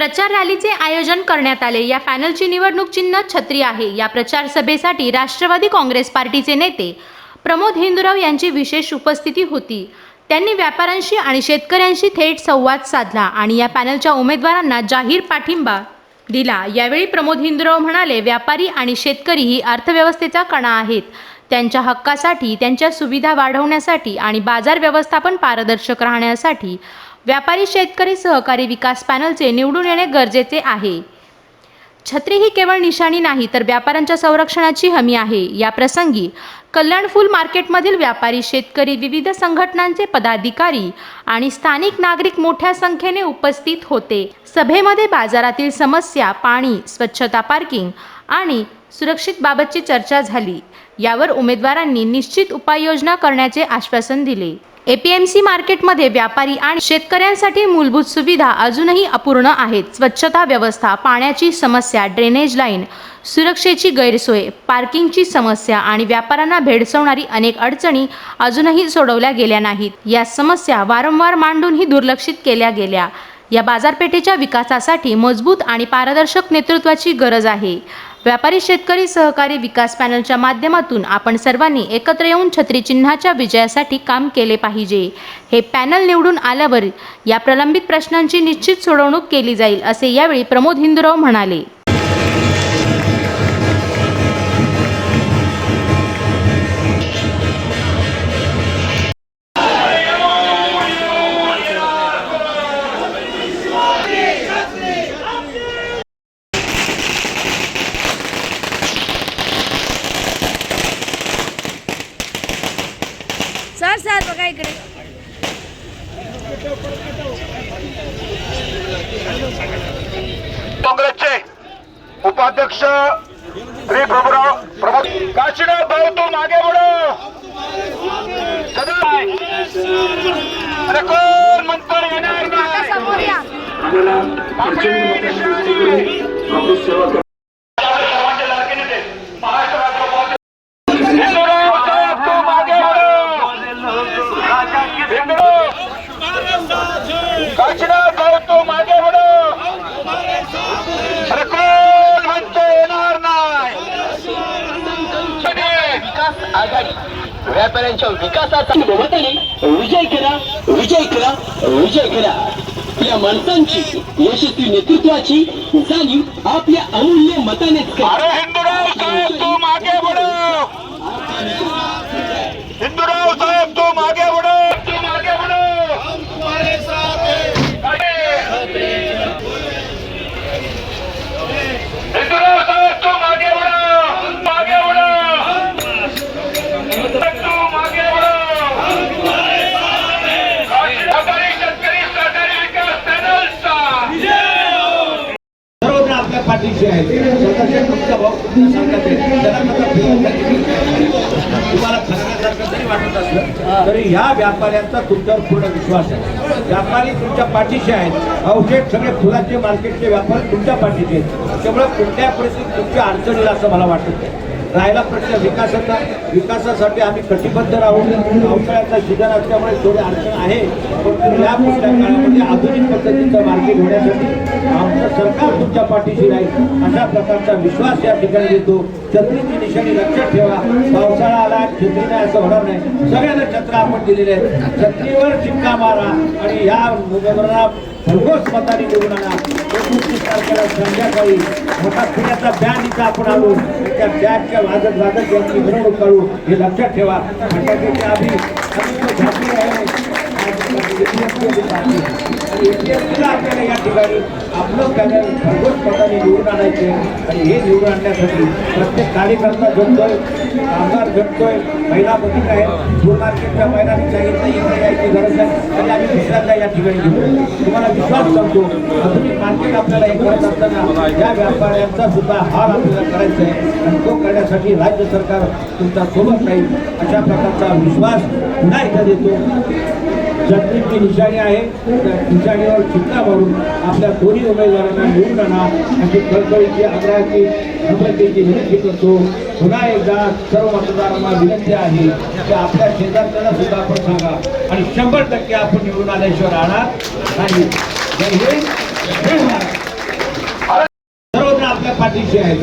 प्रचार रॅलीचे आयोजन करण्यात आले. या पॅनलची निवडणूक चिन्ह छत्री आहे. या प्रचार सभेसाठी राष्ट्रवादी काँग्रेस पार्टीचे नेते प्रमोद हिंदुराव यांची विशेष उपस्थिती होती. त्यांनी व्यापाऱ्यांशी आणि शेतकऱ्यांशी थेट संवाद साधला आणि या पॅनलच्या उमेदवारांना जाहीर पाठिंबा दिला. यावेळी प्रमोद हिंदुराव म्हणाले व्यापारी आणि शेतकरी ही अर्थव्यवस्थेचा कणा आहेत. त्यांच्या हक्कासाठी त्यांच्या सुविधा वाढवण्यासाठी आणि बाजार व्यवस्थापन पारदर्शक राहण्यासाठी व्यापारी शेतकरी सहकारी विकास पॅनलचे निवडून येणे गरजेचे आहे. छत्री ही केवळ निशाणी नाही तर व्यापाऱ्यांच्या संरक्षणाची हमी आहे. या प्रसंगी कल्याण फूल मार्केटमधील व्यापारी शेतकरी विविध संघटनांचे पदाधिकारी आणि स्थानिक नागरिक मोठ्या संख्येने उपस्थित होते. सभेमध्ये बाजारातील समस्या पाणी स्वच्छता पार्किंग आणि सुरक्षितबाबतची चर्चा झाली. यावर उमेदवारांनी निश्चित उपाययोजना करण्याचे आश्वासन दिले. एपीएमसी मार्केटमध्ये व्यापारी आणि शेतकऱ्यांसाठी मूलभूत सुविधा अजूनही अपूर्ण आहेत. स्वच्छता व्यवस्था पाण्याची समस्या ड्रेनेज लाईन सुरक्षेची गैरसोय पार्किंगची समस्या आणि व्यापाऱ्यांना भेडसवणारी अनेक अडचणी अजूनही सोडवल्या गेल्या नाहीत. या समस्या वारंवार मांडूनही दुर्लक्षित केल्या गेल्या. या बाजारपेठेच्या विकासासाठी मजबूत आणि पारदर्शक नेतृत्वाची गरज आहे. व्यापारी शेतकरी सहकारी विकास पॅनलच्या माध्यमातून आपण सर्वांनी एकत्र येऊन छत्री चिन्हाच्या विजयासाठी काम केले पाहिजे. हे पॅनल निवडून आल्यावर या प्रलंबित प्रश्नांची निश्चित सोडवणूक केली जाईल असे यावेळी प्रमोद हिंदुराव म्हणाले. सर सर बघा इकडे. काँग्रेसचे उपाध्यक्ष श्री प्रभुराव प्रभू काशीनाथ भाऊ तू मागे बडो सदा अरे कोण म्हणतो येणार नाही? आपली. सर्वांचे लाडके नेते, महाराष्ट्र राष्ट्रवादी. हिंदुराव साहेब, तू मागे बडो. हिंदुराव. काशीनाथ भाऊ तू मागे बडो अरे कोण म्हणतो येणार नाही विकास आघाडी व्यापाऱ्यांच्या विकासाचा बहुमताने विजय केला विजय केला विजय केला या माणसांची यशस्वी नेतृत्वाची जाणीव आपल्या अमूल्य मतानेच केली. अरे हिंदुराव साहेब तू मागे बडो हिंदुराव साहेब तू मागे बडो तू मागे बडो हिंदुराव साहेब तू मागे बडो मागे बडो तू मागे बडो सहकारी शेतकरी सहकारी विकास पॅनलचा सर्वजण आपल्या आहेत स्वतःचे तुमचा भाऊ सांगत त्याला तुम्हाला खरण्यासारखं जरी वाटत असलं तरी ह्या व्यापाऱ्यांचा तुमच्यावर पूर्ण विश्वास आहे. व्यापारी तुमच्या पाठीशी आहेत. औषध सगळे फुलाचे मार्केटचे व्यापारी तुमच्या पाठीचे आहेत. त्यामुळे कुठल्या परिस्थितीत तुमच्या अडचणीला असं मला वाटत नाही. राहिला प्रश्न विकासाचा. विकासासाठी आम्ही कटिबद्ध राहू पावसाळ्याचा सीझन असल्यामुळे थोडी अडचण आहे. पण या पुढच्या काळामध्ये आधुनिक पद्धतीचं मार्केट घेण्यासाठी आमचं सरकार तुमच्या पाठीशी राहील. अशा प्रकारचा विश्वास या ठिकाणी देतो. छत्रीची निशाणी लक्षात ठेवा. पावसाळा आला छत्री नाही असं होणार नाही. सगळ्यांना छत्र आपण दिलेले आहेत. छत्रीवर शिक्का मारा आणि या उमेदवारांना भरघोस मताने निवडून आणा. एकोणतीस तारखेला संध्याकाळी मोठा पुण्याचा बॅन इथं आपण आलो. त्या बॅगच्या वाजत वाजत यांची मिरवणूक करू हे लक्षात ठेवा. आधी झाकली आहे. एपीएससीला आपल्याला या ठिकाणी आपलं पॅनल भरघोस पदाने निवडून आणायचे. आणि हे निवडून आणण्यासाठी प्रत्येक कार्यकर्ता झटतोय कामगार झटतोय महिला बधिक आहेत. फूल मार्केटच्या महिलांनी सांगितलं इकडे यायची गरज नाही आणि आम्ही दुसऱ्यांदा या ठिकाणी घेऊ तुम्हाला विश्वास सांगतो आधुनिक मार्केट आपल्याला हे करत असताना या व्यापाऱ्यांचा सुद्धा हार आपल्याला करायचा आहे. आणि तो करण्यासाठी राज्य सरकार तुमचा सोबत राहील. अशा प्रकारचा विश्वास पुन्हा एकदा देतो. जत्रेची निशाणी आहे. त्या निशाणीवर चिंता मारून आपल्या दोन्ही उमेदवारांना निवडून आणा. अशी कळकळीची आग्रहाची नम्रतेची विनंती करतो पुन्हा एकदा सर्व मतदारांना विनंती आहे की आपल्या शेजारच्याला सुद्धा आपण सांगा. आणि शंभर टक्के आपण निवडून आल्याशिवाय राहणार नाही. सर्वजण आपल्या पाठीशी आहेत.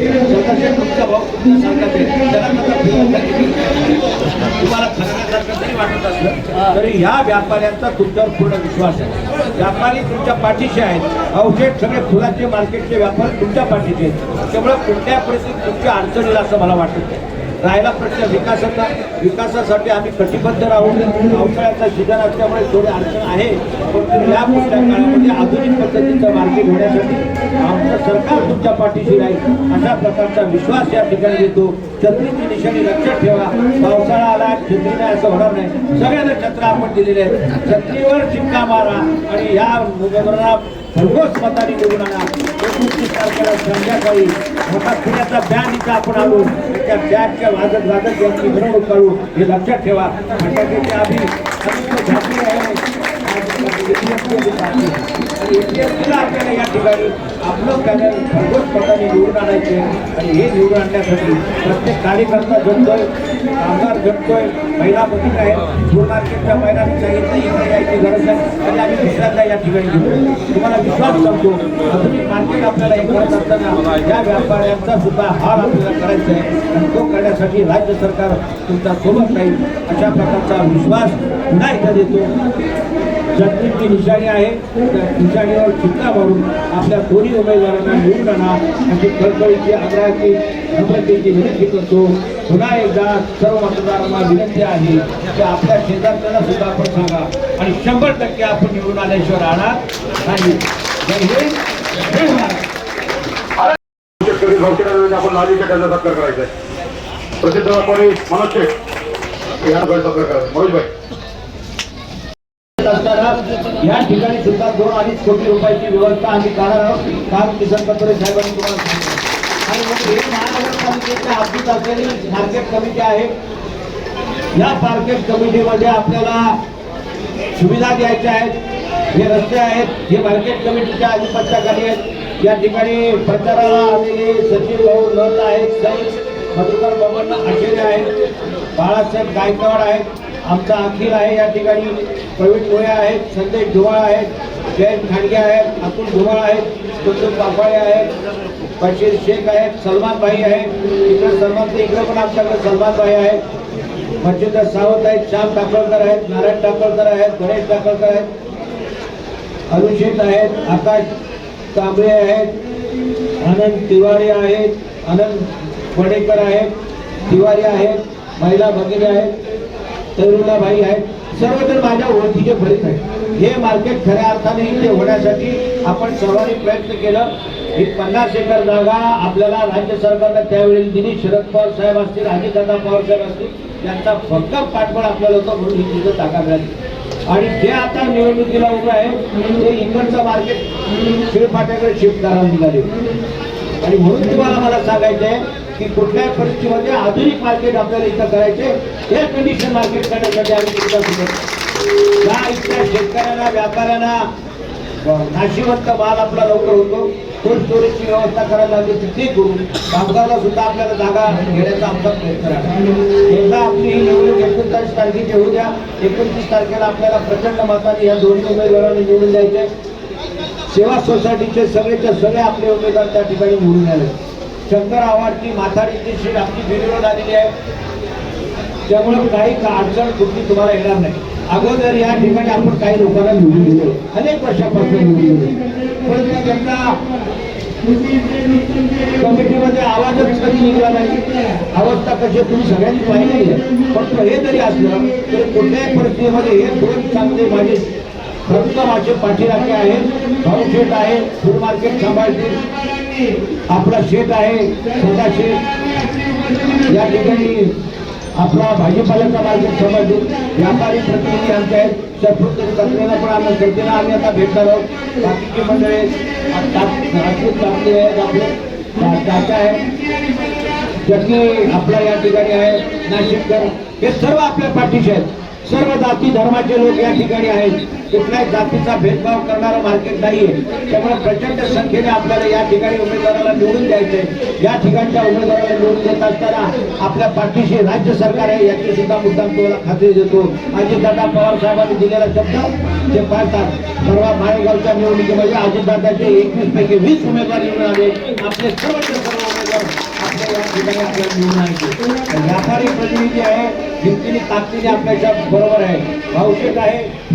तुम्हाला खरण्यासारखं जरी वाटत असलं तरी ह्या व्यापाऱ्यांचा तुमच्यावर पूर्ण विश्वास आहे. व्यापारी तुमच्या पाठीशी आहेत. औषध सगळे फुलांचे मार्केटचे व्यापारी तुमच्या पाठीचे आहेत. त्यामुळे कुठल्या परिस्थितीत तुमच्या अडचणीला असं मला वाटत नाही. राहिला प्रश्न विकासाचा विकासासाठी आम्ही कटिबद्ध राहू पावसाळ्याचा सीझन असल्यामुळे थोडी अडचण आहे. पण या पुढच्या काळामध्ये आधुनिक पद्धतीचं मार्केट घेण्यासाठी आमचं सरकार तुमच्या पाठीशी राहील. अशा प्रकारचा विश्वास या ठिकाणी देतो छत्रीची निशाणी लक्षात ठेवा. पावसाळा आला छत्री नाही असं होणार नाही. सगळ्यांना छत्र आपण दिलेले आहेत. छत्रीवर शिक्का मारा आणि या सर्वच भरघोस मताने निवडून आणा एकोणतीस तारखेला संध्याकाळी मोठा पुण्याचा बॅन इथं आपण आलो. त्या बॅनच्या वाजत वाजत यांची मिरवणूक काढू हे लक्षात ठेवा. फटाक्याच्या आधी आधी झाली आहे APSC आपल्याला या ठिकाणी आपलं पॅनल भरघोस पदाने निवडून आणायचे आणि हे निवडून आणण्यासाठी प्रत्येक कार्यकर्ता झटतोय आमदार झटतोय महिला बघित आहेत फूड मार्केटच्या महिलांनी सांगितलं इकडे यायची गरज आहे आणि आम्ही दुसऱ्यांदा या ठिकाणी घेऊ तुम्हाला विश्वास सांगतो आधुनिक मार्केट आपल्याला हे करत असताना या व्यापाऱ्यांचा सुद्धा हार आपल्याला करायचा आहे आणि तो करण्यासाठी राज्य सरकार तुमचा सोबत राहील अशा प्रकारचा विश्वास पुन्हा एकदा देतो जगदीची निशाणी आहे. त्या निशाणीवर चिंता मारून आपल्या दोन्ही उमेदवारांना निवडून आणा. अशी कळकळीची आग्रहाची नम्रतेची विनंती करतो. पुन्हा एकदा सर्व मतदारांना विनंती आहे की आपल्या शेजारच्याला सुद्धा आपण सांगा. आणि शंभर टक्के आपण निवडून आल्याशिवाय राहणार नाही. शेतकरी संस्थेने आपण नालीच्या त्यांचा सत्कार करायचा आहे प्रसिद्ध व्यापारी मनोज शेठ या सत्कार करायचा मनोज भाई असताना या ठिकाणी सुद्धा दोन अडीच कोटी रुपयाची व्यवस्था आम्ही करणार आहोत. काल किसन कटोरे साहेबांनी तुम्हाला आणि मग हे महानगरपालिकेच्या हद्दीत असलेली मार्केट कमिटी आहे. या मार्केट कमिटीमध्ये आपल्याला सुविधा द्यायच्या आहेत. हे रस्ते आहेत. हे मार्केट कमिटीच्या अधिपत्याखाली आहेत. या ठिकाणी प्रचाराला आलेले सचिव भाऊ नल आहेत. सई मधुकर बबन आशेरे आहेत. बाळासाहेब गायकवाड आहेत. आमचा अखिल आहे या ठिकाणी. प्रवीण मोळे आहेत संदेश धुमाळ आहेत जयंत खांडगे आहेत अतुल धुमाळ आहेत कुंदूर पापाळे आहेत बशीर शेख आहेत सलमान भाई आहेत. इकडे सलमान ते इकडे पण आमच्याकडे सलमान भाई आहेत. मच्छिंद्र सावंत आहेत श्याम टाकळकर आहेत नारायण टाकळकर आहेत गणेश टाकळकर आहेत. अभिषेक आहेत आकाश कांबळे आहेत. आनंद तिवारी आहेत आनंद वडेकर आहेत. तिवारी आहेत महिला भगिनी आहेत. तरुणाबाई आहेत सर्वजण माझ्या ओळखीचे बरेच आहेत. हे मार्केट खऱ्या अर्थाने इथे होण्यासाठी आपण सर्वांनी प्रयत्न केलं. ही पन्नास एकर जागा आपल्याला राज्य सरकारनं त्यावेळी दिली. शरद पवार साहेब असतील अजितदादा पवार साहेब असतील त्यांचा भक्कम पाठबळ आपल्याला होतं म्हणून ही तिथं जागा मिळाली. आणि जे आता निवडणुकीला उभं आहे ते इंग्लंडचं मार्केट शिळपाट्याकडे शिफ्ट करायला निघाले. आणि म्हणून तुम्हाला मला सांगायचं आहे की कुठल्याही परिस्थितीमध्ये आधुनिक मार्केट आपल्याला इथं करायचे हे कंडिशन मार्केट करण्यासाठी आम्ही या इथल्या शेतकऱ्यांना व्यापाऱ्यांना नाशिवंत माल आपला लवकर होतो. कोल्ड स्टोरेजची व्यवस्था करायला लागली तर ते कामगारला सुद्धा आपल्याला जागा घेण्याचा आमचा प्रयत्न आहे. एकदा आपली ही निवडणूक एकोणचाळीस तारखेची होऊ द्या. एकोणतीस तारखेला आपल्याला प्रचंड मताने या दोन्ही उमेदवारांनी निवडून द्यायचे. सेवा सोसायटीचे सगळेच्या सगळे आपले उमेदवार त्या ठिकाणी निवडून आले. शंकर आव्हाडची माथाडीची सीट आपली बिनविरोध आलेली आहे. त्यामुळे काही का- अडचण कुठली तुम्हाला येणार नाही. अगोदर या ठिकाणी आपण काही लोकांना निवडून दिलो अनेक वर्षापासून निवडून दिलो परंतु त्यांचा कमिटीमध्ये आवाजच कधी निघाला नाही. अवस्था कशी तुम्ही सगळ्यांनी पाहिलेली आहे. फक्त हे जरी असलं तरी कुठल्याही परिस्थितीमध्ये हे दोन चांगले माझे. प्रथम माझे पाठीराखे आहेत भाऊ शेठ आहे. फूड मार्केट सांभाळतील. आपला शेठ आहे. छोटा शेठ या ठिकाणी आपला भाजीपाल्याचा मार्केट सांभाळतील. व्यापारी प्रतिनिधी आमचे आहेत. शत्रुघ्न कचरेला पण आम्ही करतेला आम्ही आता भेटणार आहोत. बाकीची मंडळी राजपूत कापले आहेत आपले. चाचा आहे. जगली आपला या ठिकाणी आहे. नाशिककर. हे सर्व आपल्या पाठीशी आहेत. सर्व जाती धर्माचे लोक या ठिकाणी आहेत. कुठल्याही जातीचा भेदभाव करणारं मार्केट नाहीये. त्यामुळे प्रचंड संख्येने आपल्याला या ठिकाणी उमेदवाराला निवडून द्यायचे या ठिकाणच्या उमेदवाराला निवडून देत असताना आपल्या पाठीशी राज्य सरकार आहे याची सुद्धा मुद्दाम तुम्हाला खात्री देतो. अजितदादा पवार साहेबांनी दिलेला शब्द जे पाळतात परवा माळेगावच्या निवडणुकीमध्ये अजितदादाचे एकवीस पैकी वीस उमेदवार निवडून आले. आपले सर्व उमेदवार निवडून आले व्यापारी प्रतिनिधी आहे हिमतीने ताकदीने आपल्याच्या बरोबर आहे. भाऊशेठ आहे.